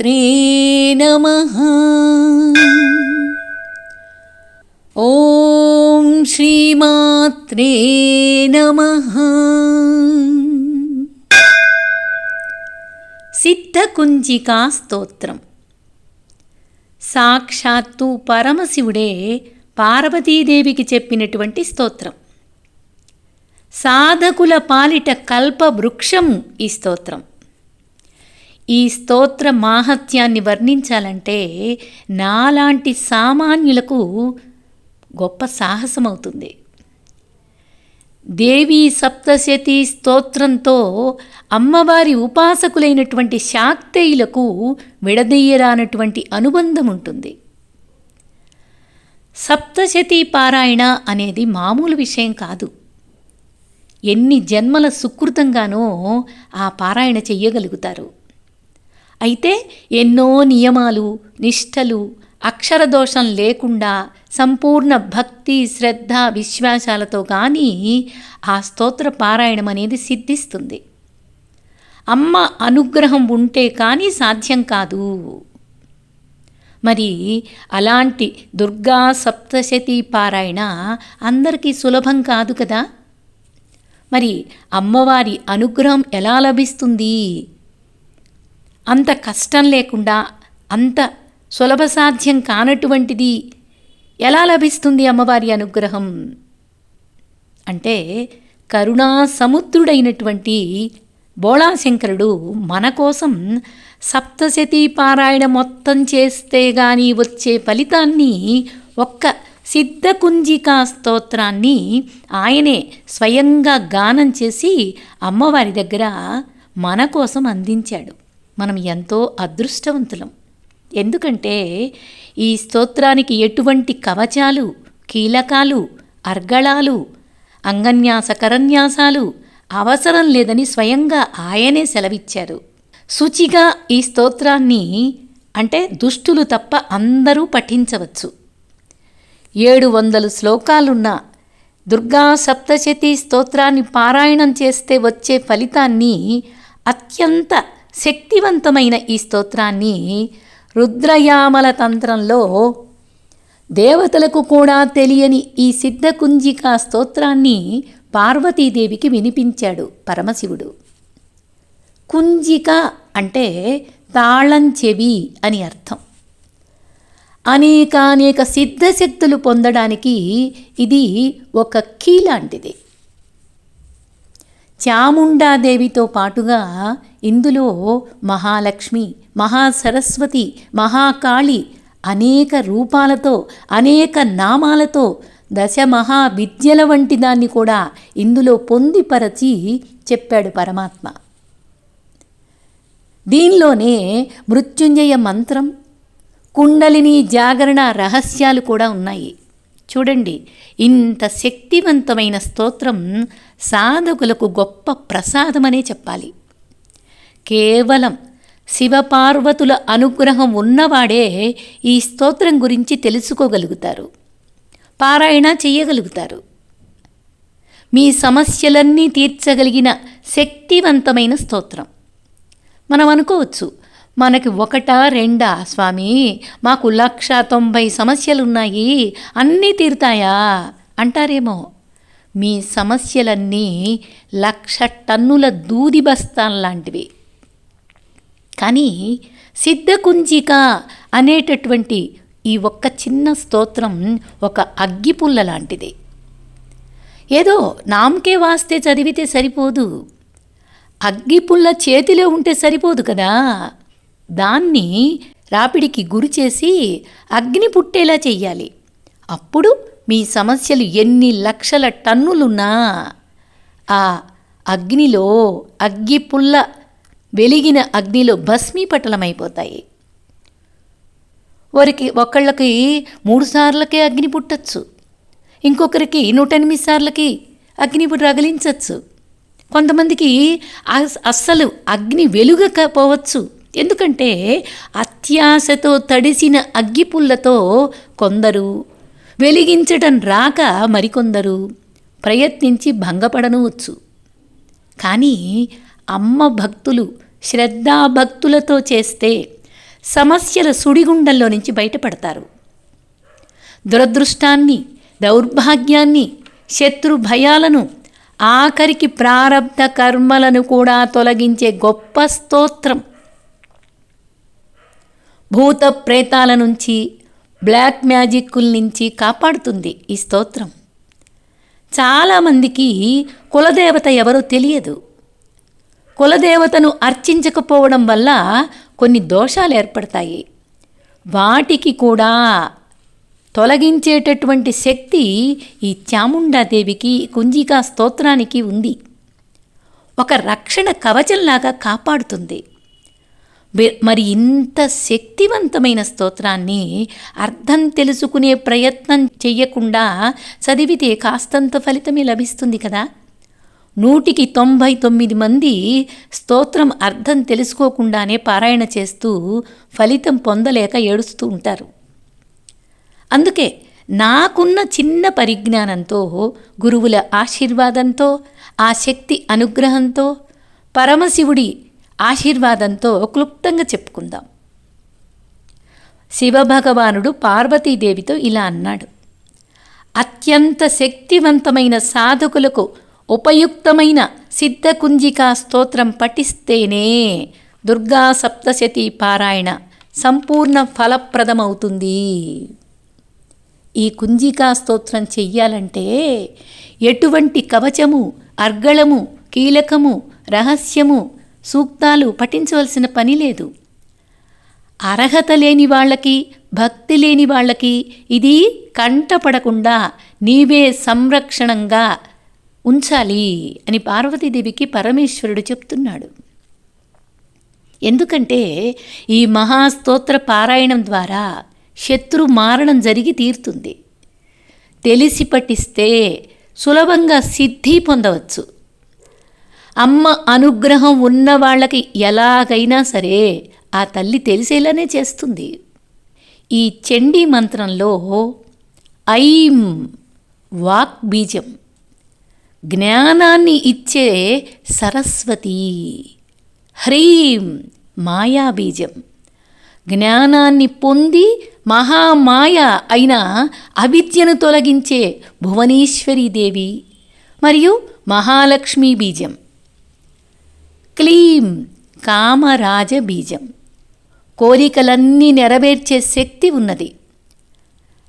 శ్రీమాత్రే నమ. ఓం శ్రీమాత్రే నమ. సిద్ధకుంజికా స్తోత్రం. సాక్షాత్తు పరమశివుడే పార్వతీదేవికి చెప్పినటువంటి స్తోత్రం. సాధకుల పాలిట కల్పవృక్షం ఈ స్తోత్రం. ఈ స్తోత్ర మాహత్యాన్ని వర్ణించాలంటే నాలాంటి సామాన్యులకు గొప్ప సాహసమవుతుంది. దేవీ సప్తశతి స్తోత్రంతో అమ్మవారి ఉపాసకులైనటువంటి శాక్తేయులకు విడదీయరానటువంటి అనుబంధం ఉంటుంది సప్తశతి పారాయణ అనేది మామూలు విషయం కాదు. ఎన్ని జన్మల సుకృతంగానో ఆ పారాయణ చెయ్యగలుగుతారు. అయితే ఎన్నో నియమాలు నిష్టలు అక్షరదోషం లేకుండా సంపూర్ణ భక్తి శ్రద్ధ విశ్వాసాలతో కానీ ఆ స్తోత్ర పారాయణం అనేది సిద్ధిస్తుంది. అమ్మ అనుగ్రహం ఉంటే కానీ సాధ్యం కాదు. మరి అలాంటి దుర్గా సప్తశతి పారాయణ అందరికీ సులభం కాదు కదా? మరి అమ్మవారి అనుగ్రహం ఎలా లభిస్తుంది? అంత కష్టం లేకుండా అంత సులభ సాధ్యం కానటువంటిది ఎలా లభిస్తుంది అమ్మవారి అనుగ్రహం? అంటే కరుణా సముద్రుడైనటువంటి బోళాశంకరుడు మన కోసం సప్తశతీ పారాయణ మొత్తం చేస్తే గాని వచ్చే ఫలితాన్ని ఒక్క సిద్ధకుంజికా స్తోత్రాన్ని ఆయనే స్వయంగా గానం చేసి అమ్మవారి దగ్గర మన కోసం అందించాడు. మనం ఎంతో అదృష్టవంతులం. ఎందుకంటే ఈ స్తోత్రానికి ఎటువంటి కవచాలు కీలకాలు అర్గళాలు అంగన్యాస కరన్యాసాలు అవసరం లేదని స్వయంగా ఆయనే సెలవిచ్చారు. శుచిగా ఈ స్తోత్రాన్ని అంటే దుష్టులు తప్ప అందరూ పఠించవచ్చు. ఏడు వందలు శ్లోకాలున్న దుర్గా సప్తశతి స్తోత్రాన్ని పారాయణం చేస్తే వచ్చే ఫలితాన్ని అత్యంత శక్తివంతమైన ఈ స్తోత్రాన్ని రుద్రయామల తంత్రంలో దేవతలకు కూడా తెలియని ఈ సిద్ధకుంజిక స్తోత్రాన్ని పార్వతీదేవికి వినిపించాడు పరమశివుడు. కుంజిక అంటే తాళం చెవి అని అర్థం. అనేకానేక సిద్ధశక్తులు పొందడానికి ఇది ఒక కీ లాంటిది. చాముండాదేవితో పాటుగా ఇందులో మహాలక్ష్మి మహాసరస్వతి మహాకాళి అనేక రూపాలతో అనేక నామాలతో దశ మహా విద్యల వంటి దాన్ని కూడా ఇందులో పొందిపరచి చెప్పాడు పరమాత్మ. దీనిలోనే మృత్యుంజయ మంత్రం కుండలిని జాగరణ రహస్యాలు కూడా ఉన్నాయి. చూడండి ఇంత శక్తివంతమైన స్తోత్రం సాధకులకు గొప్ప ప్రసాదమనే చెప్పాలి. కేవలం శివపార్వతుల అనుగ్రహం ఉన్నవాడే ఈ స్తోత్రం గురించి తెలుసుకోగలుగుతారు. పారాయణ చేయగలుగుతారు. మీ సమస్యలన్నీ తీర్చగలిగిన శక్తివంతమైన స్తోత్రం. మనం అనుకోవచ్చు మనకి ఒకటా రెండా? స్వామి మాకు లక్ష తొంభై సమస్యలున్నాయి అన్నీ తీరుతాయా? అంటారేమో. మీ సమస్యలన్నీ లక్ష టన్నుల దూది బస్తాల్లాంటివి కానీ సిద్ధకుంజిక అనేటటువంటి ఈ ఒక్క చిన్న స్తోత్రం ఒక అగ్గిపుల్ల లాంటిది. ఏదో నామకే వాస్తే చదివితే సరిపోదు. అగ్గిపుల్ల చేతిలో ఉంటే సరిపోదు కదా. దాన్ని రాపిడికి గురి చేసి అగ్ని పుట్టేలా చెయ్యాలి. అప్పుడు మీ సమస్యలు ఎన్ని లక్షల టన్నులున్నా ఆ అగ్నిలో అగ్గిపుల్ల వెలిగిన అగ్నిలో భస్మీపటలమైపోతాయి. వారికి ఒకళ్ళకి మూడు సార్లకే అగ్ని పుట్టచ్చు. ఇంకొకరికి నూట ఎనిమిది సార్లకి అగ్ని రగిలించవచ్చు కొంతమందికి అస్సలు అగ్ని వెలుగకపోవచ్చు. ఎందుకంటే అత్యాశతో తడిసిన అగ్గిపుల్లతో కొందరు వెలిగించటం రాక మరికొందరు ప్రయత్నించి భంగపడనవచ్చు. కానీ అమ్మ భక్తులు శ్రద్ధాభక్తులతో చేస్తే సమస్యల సుడిగుండంలో నుంచి బయటపడతారు. దురదృష్టాన్ని దౌర్భాగ్యాన్ని శత్రు భయాలను ఆఖరికి ప్రారబ్ధ కర్మలను కూడా తొలగించే గొప్ప స్తోత్రం. భూత ప్రేతాల నుంచి బ్లాక్ మ్యాజిక్కుల నుంచి కాపాడుతుంది ఈ స్తోత్రం. చాలామందికి కులదేవత ఎవరో తెలియదు. కులదేవతను అర్చించకపోవడం వల్ల కొన్ని దోషాలు ఏర్పడతాయి. వాటికి కూడా తొలగించేటటువంటి శక్తి ఈ చాముండాదేవికి కుంజికా స్తోత్రానికి ఉంది. ఒక రక్షణ కవచంలాగా కాపాడుతుంది. మరి ఇంత శక్తివంతమైన స్తోత్రాన్ని అర్థం తెలుసుకునే ప్రయత్నం చెయ్యకుండా చదివితే కాస్తంత ఫలితమే లభిస్తుంది కదా. నూటికి తొంభై తొమ్మిది మంది స్తోత్రం అర్థం తెలుసుకోకుండానే పారాయణ చేస్తూ ఫలితం పొందలేక ఏడుస్తూ ఉంటారు. అందుకే నాకున్న చిన్న పరిజ్ఞానంతో గురువుల ఆశీర్వాదంతో ఆ శక్తి అనుగ్రహంతో పరమశివుడి ఆశీర్వాదంతో క్లుప్తంగా చెప్పుకుందాం. శివభగవానుడు పార్వతీదేవితో ఇలా అన్నాడు. అత్యంత శక్తివంతమైన సాధకులకు ఉపయుక్తమైన సిద్ధకుంజికా స్తోత్రం పఠిస్తేనే దుర్గా సప్తశతి పారాయణ సంపూర్ణ ఫలప్రదమవుతుంది. ఈ కుంజికా స్తోత్రం చెయ్యాలంటే ఎటువంటి కవచము అర్గళము కీలకము రహస్యము సూక్తాలు పఠించవలసిన పని లేదు. అర్హత లేని వాళ్ళకి భక్తి లేని వాళ్ళకి ఇది కంటపడకుండా నీవే సంరక్షణంగా ఉంచాలి అని పార్వతీదేవికి పరమేశ్వరుడు చెప్తున్నాడు. ఎందుకంటే ఈ మహాస్తోత్ర పారాయణం ద్వారా శత్రు మారణం జరిగి తీరుతుంది. తెలిసి పఠిస్తే సులభంగా సిద్ధి పొందవచ్చు. అమ్మ అనుగ్రహం ఉన్న వాళ్ళకి ఎలాగైనా సరే ఆ తల్లి తెలిసేలానే చేస్తుంది. ఈ చండీ మంత్రంలో ఐం వాక్ బీజం జ్ఞానాన్ని ఇచ్చే సరస్వతి హ్రీం మాయాబీజం జ్ఞానాన్ని పొంది మహామాయ అయిన అవిద్యను తొలగించే భువనేశ్వరీదేవి మరియు మహాలక్ష్మీ బీజం. క్లీం కామరాజ బీజం. కోరికలన్నీ నెరవేర్చే శక్తి ఉన్నది.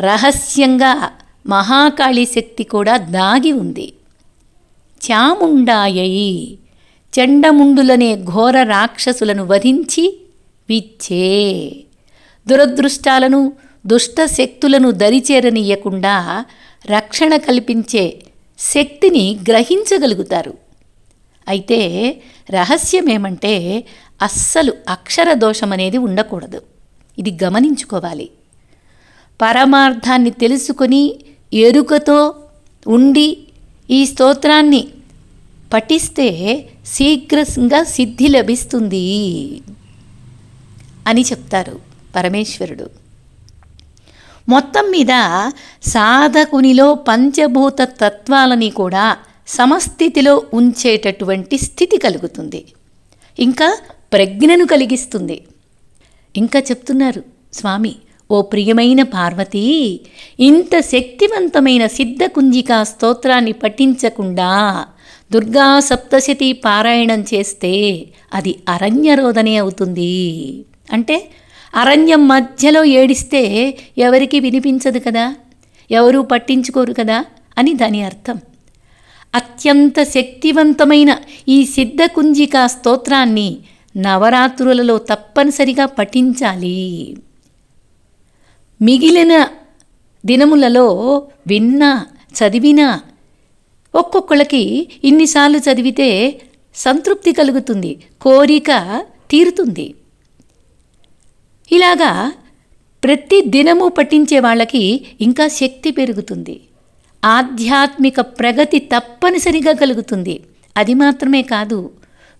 రహస్యంగా మహాకాళి శక్తి కూడా దాగి ఉంది. చాముండాయై చండముండులనే ఘోర రాక్షసులను వధించి విచ్చే. దురదృష్టాలను దుష్ట శక్తులను దరిచేరనీయకుండా రక్షణ కల్పించే శక్తిని గ్రహించగలుగుతారు. అయితే రహస్యం ఏమంటే అస్సలు అక్షర దోషం అనేది ఉండకూడదు. ఇది గమనించుకోవాలి. పరమార్థాన్ని తెలుసుకొని ఎరుకతో ఉండి ఈ స్తోత్రాన్ని పఠిస్తే శీఘ్రంగా సిద్ధి లభిస్తుంది అని చెప్తారు పరమేశ్వరుడు. మొత్తం మీద సాధకునిలో పంచభూత తత్వాలని కూడా సమస్థితిలో ఉంచేటటువంటి స్థితి కలుగుతుంది. ఇంకా ప్రజ్ఞను కలిగిస్తుంది. ఇంకా చెప్తున్నారు స్వామి ఓ ప్రియమైన పార్వతి ఇంత శక్తివంతమైన సిద్ధకుంజికా స్తోత్రాన్ని పఠించకుండా దుర్గా సప్తశతి పారాయణం చేస్తే అది అరణ్యరోధనే అవుతుంది. అంటే అరణ్యం మధ్యలో ఏడిస్తే ఎవరికి వినిపించదు కదా? ఎవరూ పట్టించుకోరు కదా? అని దాని అర్థం. అత్యంత శక్తివంతమైన ఈ సిద్ధకుంజికా స్తోత్రాన్ని నవరాత్రులలో తప్పనిసరిగా పఠించాలి. మిగిలిన దినములలో విన్నా చదివినా ఒక్కొక్కళ్ళకి ఇన్నిసార్లు చదివితే సంతృప్తి కలుగుతుంది కోరిక తీరుతుంది. ఇలాగా ప్రతి దినము పఠించే వాళ్ళకి ఇంకా శక్తి పెరుగుతుంది. ఆధ్యాత్మిక ప్రగతి తప్పనిసరిగా కలుగుతుంది. అది మాత్రమే కాదు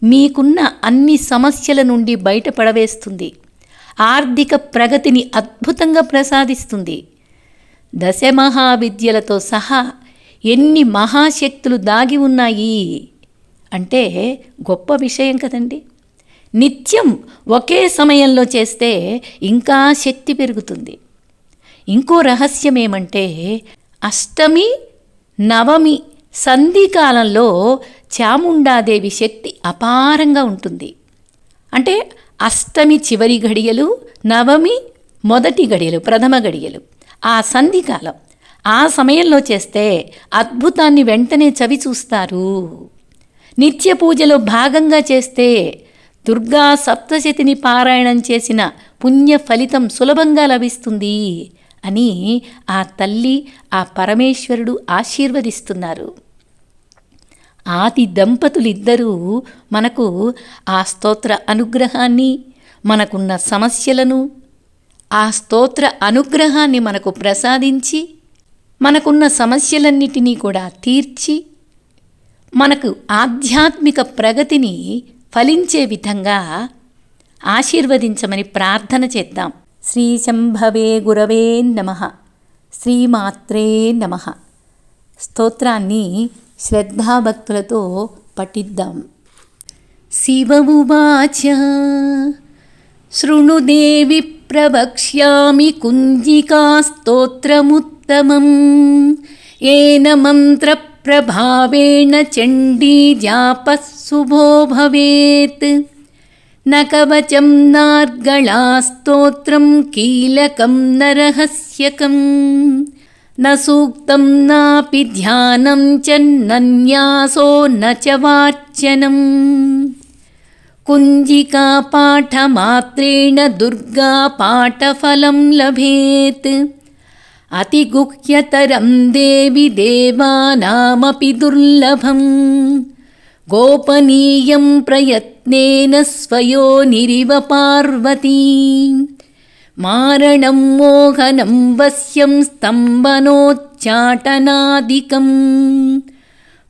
మీకున్న అన్ని సమస్యల నుండి బయటపడవేస్తుంది. ఆర్థిక ప్రగతిని అద్భుతంగా ప్రసాదిస్తుంది. దశ మహావిద్యలతో సహా ఎన్ని మహాశక్తులు దాగి ఉన్నాయి అంటే గొప్ప విషయం కదండి. నిత్యం ఒకే సమయంలో చేస్తే ఇంకా శక్తి పెరుగుతుంది. ఇంకో రహస్యం ఏమంటే అష్టమి నవమి సంధికాలంలో చాముండాదేవి శక్తి అపారంగా ఉంటుంది. అంటే అష్టమి చివరి గడియలు నవమి మొదటి గడియలు ప్రథమ గడియలు ఆ సంధికాలం ఆ సమయంలో చేస్తే అద్భుతాన్ని వెంటనే చవి చూస్తారు. నిత్య పూజలో భాగంగా చేస్తే దుర్గా సప్తశతిని పారాయణం చేసిన పుణ్య ఫలితం సులభంగా లభిస్తుంది. అని ఆ తల్లి ఆ పరమేశ్వరుడు ఆశీర్వదిస్తున్నారు. ఆది దంపతులిద్దరూ మనకు ఆ స్తోత్ర అనుగ్రహాన్ని మనకున్న సమస్యలను ఆ స్తోత్ర అనుగ్రహాన్ని మనకు ప్రసాదించి మనకున్న సమస్యలన్నిటినీ కూడా తీర్చి మనకు ఆధ్యాత్మిక ప్రగతిని ఫలించే విధంగా ఆశీర్వదించమని ప్రార్థన చేద్దాం. శ్రీ శంభవే గురవే నమ. శ్రీమాత్రే నమ. స్తోత్రాన్ని శ్రద్ధాభక్తులతో పఠిద్దాం. శివ శృణుదేవి ప్రవక్ష్యామి కుంజికాస్తోత్రముత్తమం ఏన మంత్రప్రభావేణ చण्डी జాపः శుభో భవేత్. न कवचं नार्गळास्तोत्रं कीलकं न रहस्यकं न सूक्तं नापि ध्यानं च नन्यासो न च वार्चनम् कुञ्जिकापाठमात्रेण दुर्गापाठफलं लभेत् अतिगुह्यतरं देवि देवानामपि दुर्लभम् गोपनीयं प्रयत्नेन स्वयोनिरिव पार्वती। मारणं मोहनं वश्यं स्तम्भनोच्चाटनादिकम्।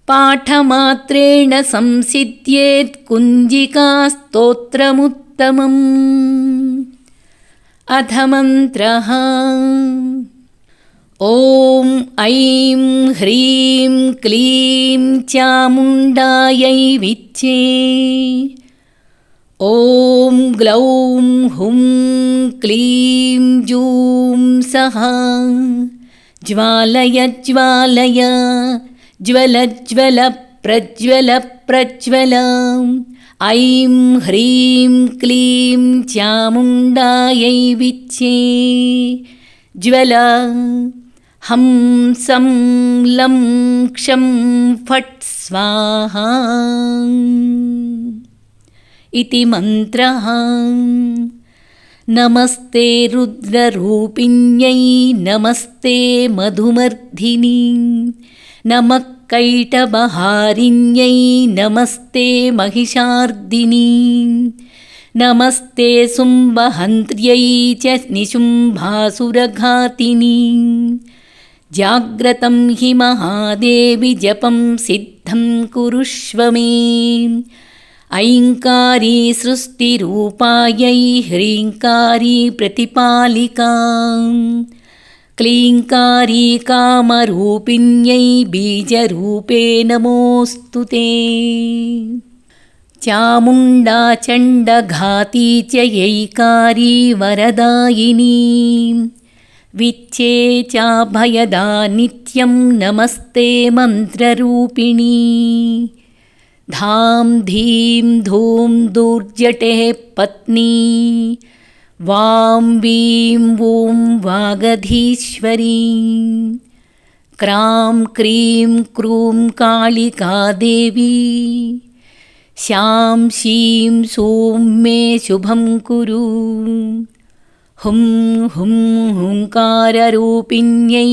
पाठमात्रेण संसिद्ध्येत् कुञ्जिकास्तोत्रमुत्तमम्। अथ मन्त्रः ॐ ऐं ह्रीं क्लीं चामुण्डायै विच्चे ॐ ग्लौं हुं क्लीं जूं सः। ज्वालय ज्वालय ज्वलज्वल प्रज्वल प्रज्वल। ऐं ह्रीं क्लीं चामुण्डायै विच्चे। ज्वल हं सं लं क्षं फट् स्वाहा इति मन्त्रः। नमस्ते रुद्ररूपिण्यै नमस्ते मधुमर्धिनी नमः कैटबहारिण्यै नमस्ते महिषार्दिनी। नमस्ते शुम्भहन्त्र्यै च निशुम्भासुरघातिनी। जाग्रतं हि महादेवि जपं सिद्धं कुरुष्व मे ऐङ्कारी सृष्टिरूपायै ह्रीङ्कारी प्रतिपालिका क्लीङ्कारी कामरूपिण्यै बीजरूपे नमोऽस्तु ते चामुण्डा चण्डघाती च यैकारी वरदायिनी विच्चे चाभयदा नित्यं नमस्ते मन्त्ररूपिणी धां धीं धूं दूर्जटेः पत्नी वां वीं वूं वागधीश्वरी क्रां क्रीं क्रूं कालिका देवी शां शीं सूं मे शुभं कुरु। हुं हुं हुङ्काररूपिण्यै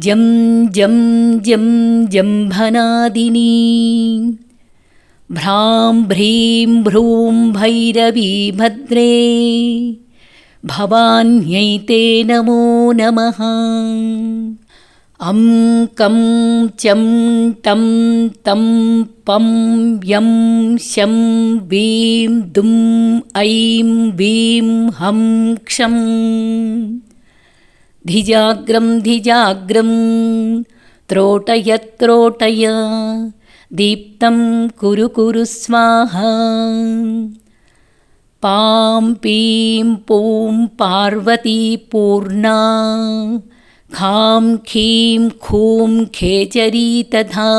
जं जं जं जम्भनादिनी भ्रां भ्रीं भ्रूं भैरवी भद्रे। भवान्यैते नमो नमः। अं कं चं तं तं पं यं शं वीं दुं ऐं वीं हं क्षम्। धिजाग्रं धिजाग्रं त्रोटय त्रोटय दीप्तं कुरु कुरु स्वाहा पां पीं पूं पार्वतीपूर्णा खां खीं खूं खेचरी तथा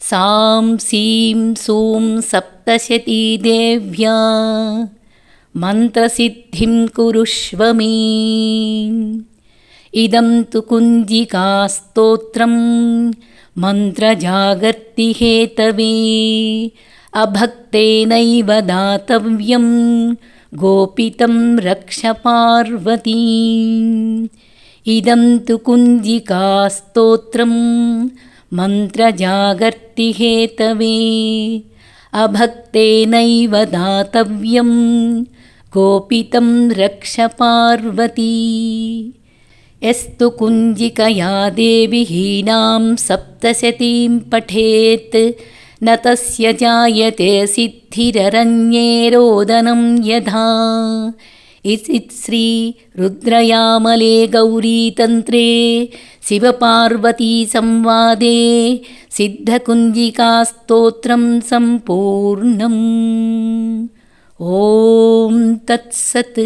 सां सीं सूं सप्तशती देव्या मन्त्रसिद्धिं कुरुष्व मे इदं तु कुञ्जिकास्तोत्रं मन्त्रजागर्ति हेतवे अभक्तेनैव दातव्यं गोपितं रक्षपार्वती इदं तु कुञ्जिकास्तोत्रं मन्त्रजागर्ति हेतवे अभक्तेनैव दातव्यम् गोपितं रक्षपार्वती यस्तु कुञ्जिकया देवीहीनां सप्तशतीं पठेत्। न तस्य जायते सिद्धिररण्ये रोदनं यथा। इति श्री रुद्रयामले गौरीतन्त्रे शिवपार्वतीसंवादे सिद्धकुञ्जिकास्तोत्रं सम्पूर्णम्। ஓம் தத் சத்து